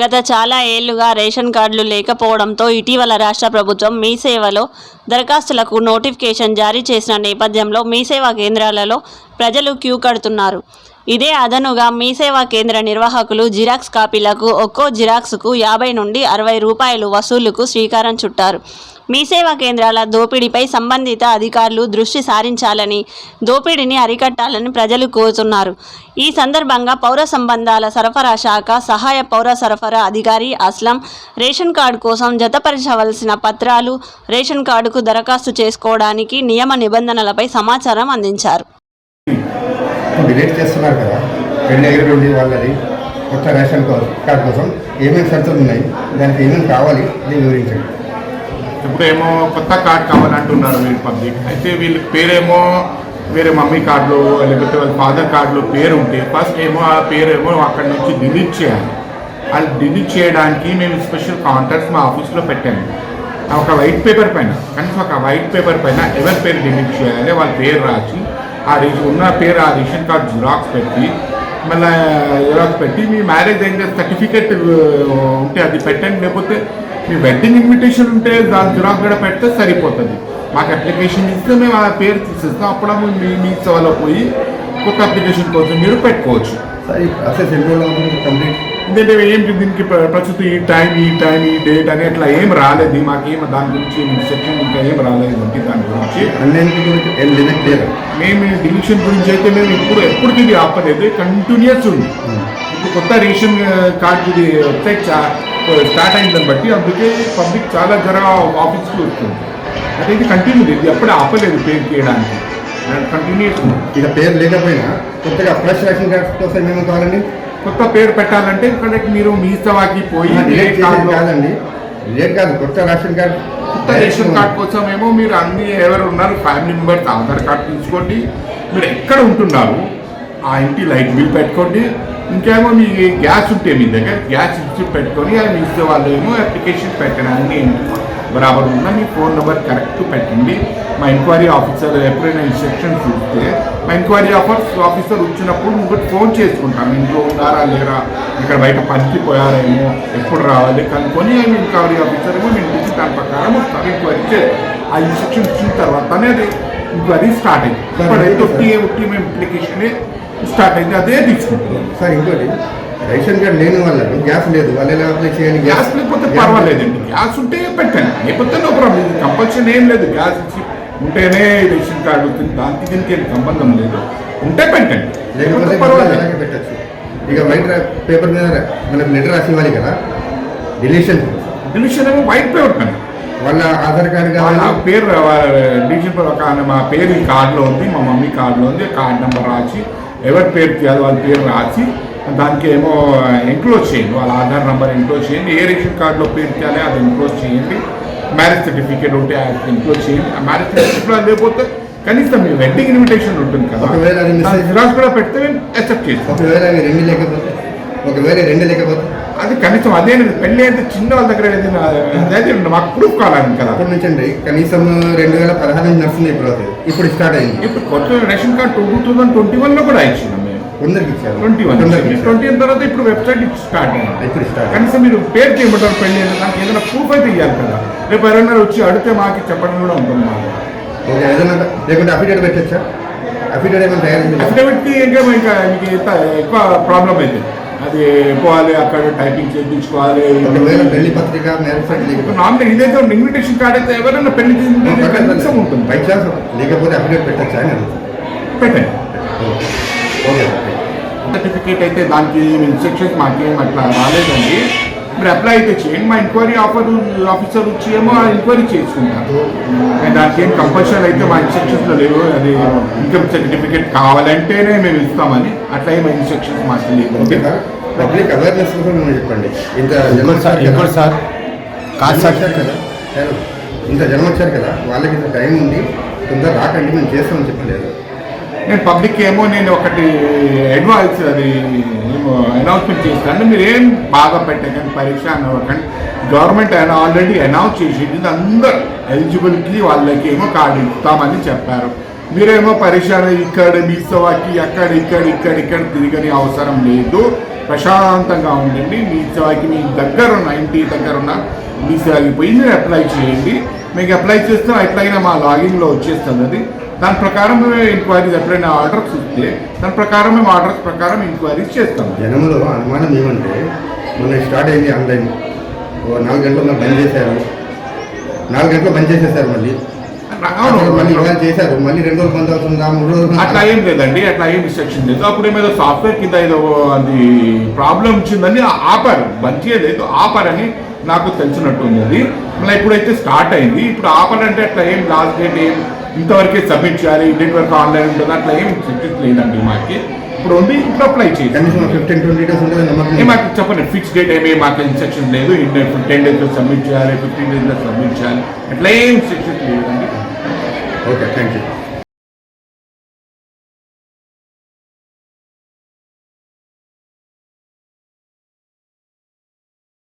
గత చాలా ఏళ్ళుగా రేషన్ కార్డులు లేకపోవడంతో ఇటీవల రాష్ట్ర ప్రభుత్వం మీ సేవలో దరఖాస్తులకు నోటిఫికేషన్ జారీ చేసిన నేపథ్యంలో మీ సేవా కేంద్రాలలో ప్రజలు క్యూ కడుతున్నారు. ఇదే అదనుగా మీ సేవా కేంద్ర నిర్వాహకులు జిరాక్స్ కాపీలకు ఒక్కో జిరాక్స్కు యాభై నుండి అరవై రూపాయలు వసూలుకు శ్రీకారం చుట్టారు. మీ సేవా కేంద్రాల దోపిడీపై సంబంధిత అధికారులు దృష్టి సారించాలని దోపిడీని అరికట్టాలని ప్రజలు కోరుతున్నారు. ఈ సందర్భంగా పౌర సంబంధాల సరఫరా శాఖ సహాయ పౌర సరఫరా అధికారి అస్లం రేషన్ కార్డు కోసం జతపరచవలసిన పత్రాలు రేషన్ కార్డుకు దరఖాస్తు చేసుకోవడానికి నియమ నిబంధనలపై సమాచారం అందించారు. డిలీట్ చేస్తున్నారు కదా. రెండు వాళ్ళది కొత్త రేషన్ కార్డు కోసం ఏమేమి షరతులు ఉన్నాయి దానికి ఏమేమి కావాలి అది వివరించండి. ఇప్పుడు ఏమో కొత్త కార్డ్ కావాలంటున్నారు వీళ్ళు పబ్లిక్. అయితే వీళ్ళ పేరేమో వేరే మమ్మీ కార్డులో లేకపోతే వాళ్ళ ఫాదర్ కార్డులో పేరు ఉంటే ఫస్ట్ ఏమో ఆ పేరేమో అక్కడి అక్కడ నుంచి డిలీట్ చేయాలి. అది డిలీట్ చేయడానికి మేము స్పెషల్ కాంటాక్ట్స్ మా ఆఫీస్లో పెట్టాము. ఆ ఒక వైట్ పేపర్ పైన కనీసం ఒక వైట్ పేపర్ పైన ఎవరి పేరు డిలీట్ చేయాలి వాళ్ళ పేరు రాసి ఆ రేషన్ ఉన్న పేరు ఆ రేషన్ కార్డ్ జిరాక్స్ పెట్టి మళ్ళీ జిరాక్స్ పెట్టి మీ మ్యారేజ్ అయిన సర్టిఫికేట్ ఉంటే అది పెట్టండి లేకపోతే మీ వెడ్డింగ్ ఇన్విటేషన్ ఉంటే దాని జిరాక్స్ కూడా పెడితే సరిపోతుంది. మాకు అప్లికేషన్ ఇస్తే మేము ఆ పేరు తీసేస్తాం. అప్పుడు మీ మీ సేవలో పోయి కొత్త అప్లికేషన్ కోసం మీరు పెట్టుకోవచ్చు. కంప్లీట్ ఎందుకంటే ఏంటి దీనికి ప్ర- ప్రస్తుతం ఈ టైం ఈ టైం ఈ డేట్ అని అట్లా ఏం రాలేదు. మాకేం దాని గురించి సెక్షన్ ఇంకా ఏం రాలేదు అంటే దాని గురించి. మేము డివిజన్ గురించి అయితే మేము ఇప్పుడు ఎప్పటికీ ఇది ఆపలేదు. కంటిన్యూస్ ఉంది. ఇప్పుడు కొత్త రేషన్ కార్డు ఇది వెబ్సైట్ స్టార్ట్ అయిందని బట్టి అందుకే పబ్లిక్ చాలా జర ఆఫీస్కి వస్తుంది. అంటే ఇది కంటిన్యూ ఇది ఎప్పుడు ఆపలేదు పేరు చేయడానికి. కంటిన్యూస్ ఇక పేరు లేకపోయినా కొత్తగా ఫ్రెష్ రేషన్ కార్డు కోసం ఏమేమి కావాలండి? కొత్త పేరు పెట్టాలంటే ఇక్కడ మీరు మీ సవాకి పోయి కార్డులో- కాదండి. డిలీట్ కాదు కొత్త రేషన్ కార్డు కొత్త రేషన్ కార్డ్ కోసం ఏమో మీరు అన్ని ఎవరు ఉన్నారు ఫ్యామిలీ మెంబర్స్ ఆధార్ కార్డ్ తీసుకోండి. మీరు ఎక్కడ ఉంటున్నారు ఆ ఇంటి లైట్ బిల్ పెట్టుకోండి. ఇంకేమో మీ గ్యాస్ ఉంటే మీ దగ్గర. గ్యాస్ ఇన్స్టిట్యూట్ పెట్టుకొని అది ఇస్తే వాళ్ళు ఏమో అప్లికేషన్ పెట్టండి అన్ని బరాబర్ ఉన్నా మీ ఫోన్ నెంబర్ కరెక్ట్ పెట్టండి. మా ఎంక్వైరీ ఆఫీసర్ ఎప్పుడైనా ఇన్స్ట్రక్షన్స్ ఇస్తే మా ఎంక్వైరీ ఆఫర్స్ ఆఫీసర్ వచ్చినప్పుడు ఇంకోటి ఫోన్ చేసుకుంటాం. ఇంట్లో ఉన్నారా లేరా? ఇక్కడ బయట పనికి పోయారేమో ఎప్పుడు రావాలి? కనుక్కొని మేము ఎంక్వైరీ ఆఫీసర్ ఏమో మేము ఇంటికి దాని ప్రకారం వస్తారు. ఎంక్వైరీ చేయాలి ఆ ఇన్స్ట్రక్షన్ ఇచ్చిన తర్వాతనే అది ఎంక్వైరీ స్టార్ట్ అయింది. ఇప్పుడైతే ఒట్టి ఒట్టి మేము అప్లికేషన్ స్టార్ట్ అయింది. అదే తీసుకుంటున్నాం సార్ ఇంకోటి. రేషన్ కార్డు లేని వాళ్ళకి గ్యాస్ లేదు. వాళ్ళు ఎలా అప్లై చేయాలి? గ్యాస్ లేకపోతే పర్వాలేదండి గ్యాస్ ఉంటే పెట్టండి. లేకపోతే నో ప్రాబ్లం. కంపల్సరీ ఏం లేదు. గ్యాస్ ఇచ్చి ఉంటేనే రేషన్ కార్డు అవుతుంది దానికి దీనికి ఏం సంబంధం లేదు. ఉంటే పెట్టండి. లేకపోతే పర్వాలేదు. పెట్టచ్చు. ఇక వైట్ పేపర్ మీద మనకు లెటర్ రాసి ఇవ్వాలి కదా? డిలీషన్. డిలిషన్ ఏమో వైట్ పేపర్ పైన వాళ్ళ ఆధార్ కార్డు కావాలి. పేరు ప్రకారం మా పేరు ఈ కార్డులో ఉంది. మా మమ్మీ కార్డులో ఉంది. కార్డ్ నెంబర్ రాసి ఎవరి పేరు తీయాలి వాళ్ళ పేరు రాసి దానికి ఏమో ఎంక్లోజ్ చేయండి. వాళ్ళ ఆధార్ నెంబర్ ఎంక్లోజ్ చేయండి. ఏ రేషన్ కార్డులో పేరు తీయాలి అది ఎంక్లోజ్ చేయండి. మ్యారేజ్ సర్టిఫికేట్ ఉంటే అది ఎంక్లోజ్ చేయండి. ఆ మ్యారేజ్ సర్టిఫికేట్ లేకపోతే కనీసం మీ వెడ్డింగ్ ఇన్విటేషన్ ఉంటుంది కదా. ఒకవేళ కూడా పెడితే మేము యాక్సెప్ట్ చేస్తాం. ఒకవేళ రెండు లేకపోతే ఒకవేళ రెండు లేకపోతే అది కనీసం అదే పెళ్ళి అయితే చిన్న వాళ్ళ దగ్గర అదే మాకు ప్రూఫ్ కావాలి కదా. అప్పటి నుంచి అండి కనీసం రెండు వేల పదహారు నుంచి నడుస్తుంది ఇప్పుడు అది. ఇప్పుడు స్టార్ట్ అయింది. ఇప్పుడు కొత్త ration card two thousand twenty వన్లో కూడా ఇచ్చినాం మేము? కొందరికి ఇచ్చారు. Twenty one. ట్వంటీ తర్వాత ఇప్పుడు వెబ్సైట్ స్టార్ట్ ఇప్పుడు స్టార్ట్ కనీసం మీరు పేరు చేయమంటారు పెళ్ళి అంటే దానికి ఏదైనా ప్రూఫ్ అయితే ఇవ్వాలి కదా. రేపు ఎవరైనా వచ్చి అడిగితే మాకు చెప్పడం కూడా ఉంటుంది మాకు. ఓకే ఏదైనా లేకుంటే అఫిడేట్ పెట్టచ్చా? అఫిడేట్ ఏమైనా తయారు ఇంకా ఇంకా మీకు ఎక్కువ ప్రాబ్లం అయితే. అది పోవాలి అక్కడ టైపింగ్ చేయించుకోవాలి. పెళ్ళి పత్రిక ఇదైతే ఇన్విటేషన్ కార్డ్ అయితే ఎవరైనా పెళ్ళి ఉంటుంది బై ఛాన్స్ లేకపోతే అఫిడేట్ పెట్టచ్చా పెట్టండి. ఓకే. సర్టిఫికేట్ అయితే దానికి ఇన్స్ట్రక్షన్స్ మాకేం అట్లా రాలేదండి. మీరు అప్లై అయితే చేయండి. మా ఎంక్వైరీ ఆఫర్ ఆఫీసర్ వచ్చి ఏమో ఆ ఎంక్వైరీ చేసుకుంటారు అండ్ దానికి ఏం కంపల్సరీ అయితే మా ఇన్స్ట్రక్షన్స్లో లేవు. అది ఇన్కమ్ సర్టిఫికేట్ కావాలంటేనే మేము ఇస్తామని అట్లా ఏమో ఇన్స్ట్రక్షన్స్ మాకు లేవు. పబ్లిక్ అవేర్నెస్ చెప్పండి. ఇంత సార్ వచ్చారు ఇంకోటి కదా. సార్. కాదు సార్. ఇంత జనం వచ్చారు కదా. వాళ్ళకి ఇంత టైం ఉంది. తొందర రాకండి. మేము చేస్తామని చెప్పలేదు. నేను పబ్లిక్ ఏమో నేను ఒకటి అడ్వైస్ అది ఏమో అనౌన్స్మెంట్ చేస్తాను. మీరు ఏం బాగా పెట్టకండి పరీక్ష అనవ్వకండి గవర్నమెంట్ ఆయన ఆల్రెడీ అనౌన్స్ చేసింది. అందరు ఎలిజిబిలిటీ వాళ్ళకి ఏమో కార్డు ఇస్తామని చెప్పారు. మీరేమో పరీక్ష ఇక్కడ మీ సవాకి అక్కడ ఇక్కడ ఇక్కడ ఇక్కడ తిరగని అవసరం లేదు. ప్రశాంతంగా ఉండండి. మీ మీ దగ్గర ఉన్న ఇంటి దగ్గర ఉన్న మీ పోయి మీరు అప్లై చేయండి. మీకు అప్లై చేస్తే ఎట్లయినా మా లాగిన్లో వచ్చేస్తుంది అది. దాని ప్రకారం మేము ఎంక్వైరీస్ ఎప్పుడైనా ఆర్డర్స్ ఇస్తే దాని ప్రకారం మేము ఆర్డర్స్ ప్రకారం ఎంక్వైరీస్ చేస్తాం జనంలో అనుమానం ఏమంటే మొన్న స్టార్ట్ అయింది ఆన్లైన్ ఓ నాలుగు గంటలు బంద్ చేశారు. నాలుగు గంటలు బంద్ చేసేసారు మళ్ళీ. మళ్ళీ చేశారు. మళ్ళీ రెండు రోజులు బంద్ అవుతుందా మూడు రోజులు అట్లా ఏం లేదండి అట్లా ఏం రిస్ట్రిక్షన్ లేదు. అప్పుడు ఏదో సాఫ్ట్వేర్ కింద ఏదో అది ప్రాబ్లం వచ్చిందని ఆపారు. బంద్ చేయలేదు ఆపారని నాకు తెలిసినట్టుంది అది మళ్ళీ ఇప్పుడైతే స్టార్ట్ అయింది ఇప్పుడు ఆపారంటే అట్లా ఏం లాస్ట్ డేట్ ఏం ఇంతవరకే సబ్మిట్ చేయాలి డేట్ వరకు ఆన్లైన్ ఉంటుంది అట్లా ఏం రిస్ట్రిక్ట్ లేదండి మాకి. ఇప్పుడు ఉంది ఇప్పుడు అప్లై చేయాలి మాకు చెప్పండి ఫిక్స్ డేట్ ఏమి మాకు ఇన్స్ట్రక్షన్ లేదు టెన్ డేస్లో సబ్మిట్ చేయాలి ఫిఫ్టీన్ డేస్లో సబ్మిట్ చేయాలి అట్లా ఏం ఇన్స్ట్రక్షన్ లేదండి. Okay thank you